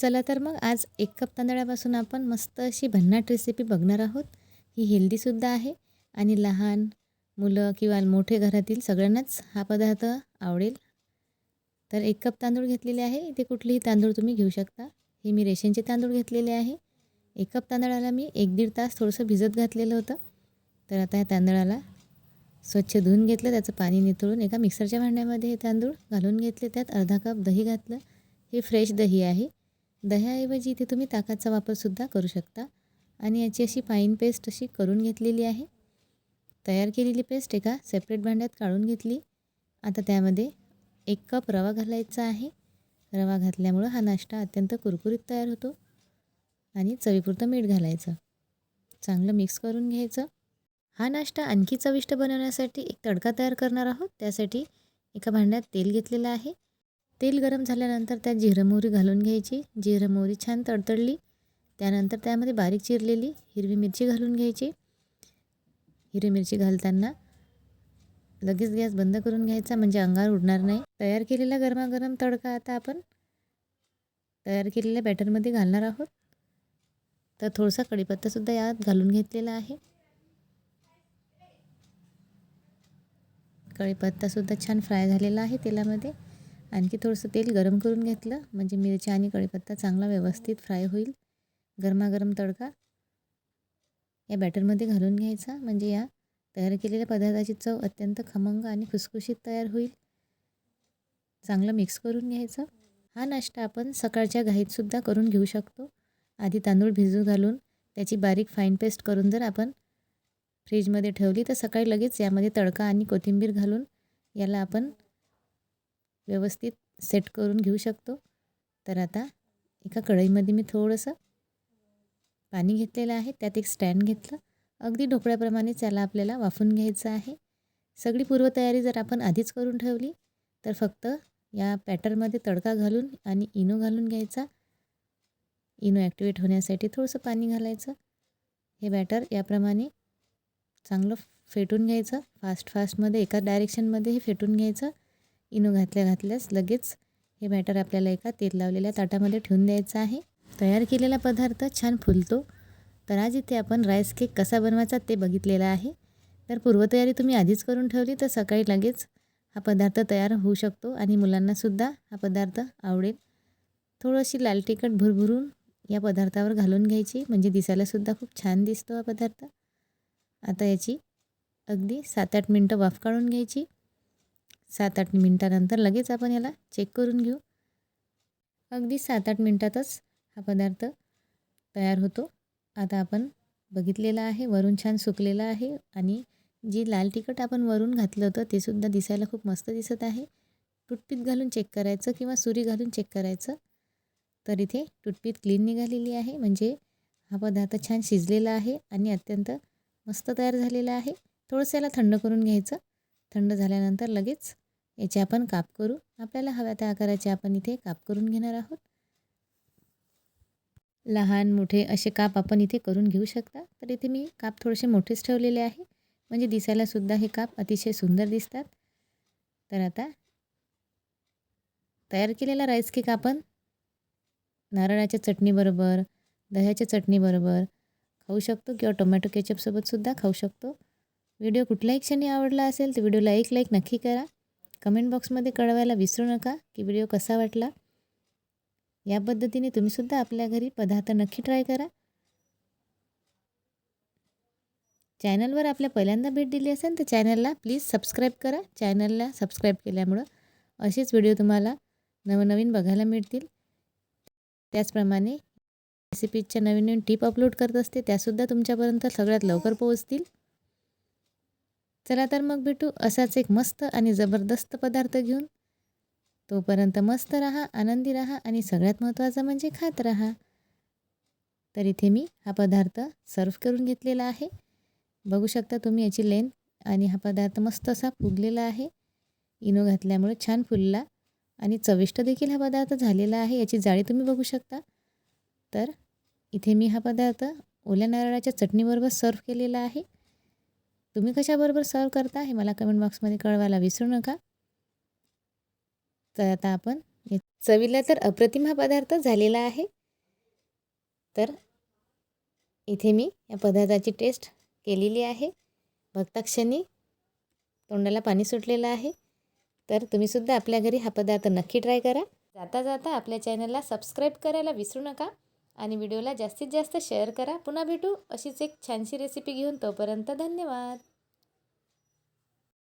चला तर मग आज एक कप तांदळापासून आपण मस्त अशी भन्नाट रेसिपी बघणार आहोत. ही हेल्दीसुद्धा आहे आणि लहान मुलं किंवा मोठे घरातील सगळ्यांनाच हा पदार्थ आवडेल. तर एक कप तांदूळ घेतलेले आहे. इथे कुठलेही तांदूळ तुम्ही घेऊ शकता. हे मी रेशनचे तांदूळ घेतलेले आहे. एक कप तांदळाला मी एक दीड तास थोडंसं भिजत घातलेलं होतं. तर आता या तांदळाला स्वच्छ धुवून घेतलं. त्याचं पाणी निथळून एका मिक्सरच्या भांड्यामध्ये हे तांदूळ घालून घेतले. त्यात अर्धा कप दही घातलं. हे फ्रेश दही आहे. दह्याऐवजी इथे तुम्ही ताकाचा वापरसुद्धा करू शकता. आणि याची अशी फाईन पेस्ट अशी करून घेतलेली आहे. तयार केलेली पेस्ट एका सेपरेट भांड्यात काढून घेतली. आता त्यामध्ये एक कप रवा घालायचा आहे. रवा घातल्यामुळं हा नाश्ता अत्यंत कुरकुरीत तयार होतो. आणि चवीपुरतं मीठ घालायचं. चांगलं मिक्स करून घ्यायचं. हा नाश्ता आणखी चविष्ट बनवण्यासाठी एक तडका तयार करणार आहोत. त्यासाठी एका भांड्यात तेल घेतलेलं आहे. तेल गरम झाल्यानंतर त्यात जिरं मोहरी घालून घ्यायची. जिरं मोहरी छान तडतडली. त्यानंतर त्यामध्ये बारीक चिरलेली हिरवी मिरची घालून घ्यायची. हिरवी मिरची घालताना लगेच गॅस बंद करून घ्यायचा म्हणजे अंगावर उडणार नाही. तयार केलेला गरमागरम तडका आता आपण तयार केलेल्या बॅटरमध्ये घालणार आहोत. तर थोडासा कढीपत्तासुद्धा यात घालून घेतलेला आहे. कढीपत्तासुद्धा छान फ्राय झालेला आहे तेलामध्ये. आणखी थोडंसं तेल गरम करून घेतलं. म्हणजे मिरची आणि कढीपत्ता चांगला व्यवस्थित फ्राय होईल. गरमागरम तडका या बॅटरमध्ये घालून घ्यायचा. म्हणजे या तयार केलेल्या पदार्थाची चव अत्यंत खमंग आणि खुसखुशीत तयार होईल. चांगलं मिक्स करून घ्यायचं. हा नाश्ता आपण सकाळच्या घाईतसुद्धा करून घेऊ शकतो. आधी तांदूळ भिजू घालून त्याची बारीक फाईन पेस्ट करून जर आपण फ्रीजमध्ये ठेवली तर सकाळी लगेच यामध्ये तडका आणि कोथिंबीर घालून याला आपण व्यवस्थित सेट करून घेऊ शकतो. तर आता एका कढईमध्ये मी थोडंसं पाणी घेतलेलं आहे. त्यात एक स्टँड घेतलं. अगदी ढोकळ्याप्रमाणेच त्याला आपल्याला वाफून घ्यायचं आहे. सगळी पूर्वतयारी जर आपण आधीच करून ठेवली तर फक्त या पॅटरमध्ये तडका घालून आणि इनो घालून घ्यायचा. इनो ॲक्टिवेट होण्यासाठी थोडंसं पाणी घालायचं. हे बॅटर याप्रमाणे चांगलं फेटून घ्यायचं. फास्ट फास्टमध्ये एका डायरेक्शनमध्ये हे फेटून घ्यायचं. इनो घातल्या घातल्यास लगेच हे बॅटर आपल्याला एका तेल लावलेल्या ताटामध्ये ठेवून द्यायचं आहे. तयार केलेला पदार्थ छान फुलतो. तर आज इथे आपण राईस केक कसा बनवायचा ते बघितलेलं आहे. तर पूर्वतयारी तुम्ही आधीच करून ठेवली तर सकाळी लगेच हा पदार्थ तयार होऊ शकतो आणि मुलांनासुद्धा हा पदार्थ आवडेल. थोडीशी लाल तिखट भुरभुरून या पदार्थावर घालून घ्यायची म्हणजे दिसायलासुद्धा खूप छान दिसतो हा पदार्थ. आता याची अगदी सात आठ मिनटं वाफ काढून घ्यायची. सात आठ मिनटानंतर लगेच आपण याला चेक करून घेऊ. अगदी सात आठ मिनटातच हा पदार्थ तयार होतो. आता आपण बघितलेला आहे वरून छान सुकलेला आहे आणि जी लाल तिखट आपण वरून घातलं होतं ते सुद्धा दिसायला खूप मस्त दिसत आहे. टूथपीक घालून चेक करायचं किंवा सुरी घालून चेक करायचं तर इथे टूथपीक क्लीन निघालेली आहे. म्हणजे हा पदार्थ छान शिजलेला आहे आणि अत्यंत मस्त तयार झालेला आहे. थोडंसं याला थंड करून घ्यायचं. थंड झाल्यानंतर लगेच याचे आपण काप करू. आपल्याला हव्या त्या आकाराचे आपण इथे काप करून घेणार आहोत. लहान मोठे असे काप आपण इथे करून घेऊ शकता. तर इथे मी काप थोडेसे मोठेच ठेवलेले आहे. म्हणजे दिसायलासुद्धा हे काप अतिशय सुंदर दिसतात. तर आता तयार केलेला राईस केक आपण नारळाच्या चटणीबरोबर दह्याच्या चटणीबरोबर खाऊ शकतो किंवा टोमॅटो केचपसोबतसुद्धा खाऊ शकतो. व्हिडिओ कुठल्याही क्षणी आवडला असेल तर व्हिडिओला एक लाईक नक्की करा. कमेंट बॉक्समध्ये कळवायला विसरू नका की व्हिडिओ कसा वाटला. या पद्धतीने तुम्हीसुद्धा आपल्या घरी पदार्थ नक्की ट्राय करा. चॅनलवर आपल्या पहिल्यांदा भेट दिली असेल तर चॅनलला प्लीज सबस्क्राईब करा. चॅनलला सबस्क्राईब केल्यामुळं असेच व्हिडिओ तुम्हाला नवनवीन बघायला मिळतील. त्याचप्रमाणे रेसिपीजच्या नवीन नवीन टिप अपलोड करत असते त्यासुद्धा तुमच्यापर्यंत सगळ्यात लवकर पोहोचतील. चला तर मग भेटू असाच एक मस्त आणि जबरदस्त पदार्थ घेऊन. तोपर्यंत मस्त राहा आनंदी राहा आणि सगळ्यात महत्त्वाचं म्हणजे खात राहा. तर इथे मी हा पदार्थ सर्व करून घेतलेला आहे. बघू शकता तुम्ही याची लेंथ आणि हा पदार्थ मस्त असा फुगलेला आहे. इनो घातल्यामुळे छान फुलला आणि चविष्ट देखील हा पदार्थ झालेला आहे. याची जाळी तुम्ही बघू शकता. तर इथे मी हा पदार्थ ओल्या नारळाच्या चटणीबरोबर सर्व केलेला आहे. तुम्ही कशाबरोबर सर्व करता हे मला कमेंट बॉक्समध्ये कळवायला विसरू नका. तर आता आपण चवीला तर अप्रतिम हा पदार्थ झालेला आहे. तर इथे मी या पदार्थाची टेस्ट केलेली आहे. भक्ताक्षणी तोंडाला पाणी सुटलेलं आहे. तर तुम्हीसुद्धा आपल्या घरी हा पदार्थ नक्की ट्राय करा. जाता जाता आपल्या चॅनलला सबस्क्राईब करायला विसरू नका. आणि व्हिडिओला जास्तीत जास्त शेअर करा. पुन्हा भेटू अशीच एक छानशी रेसिपी घेऊन तोपर्यंत धन्यवाद.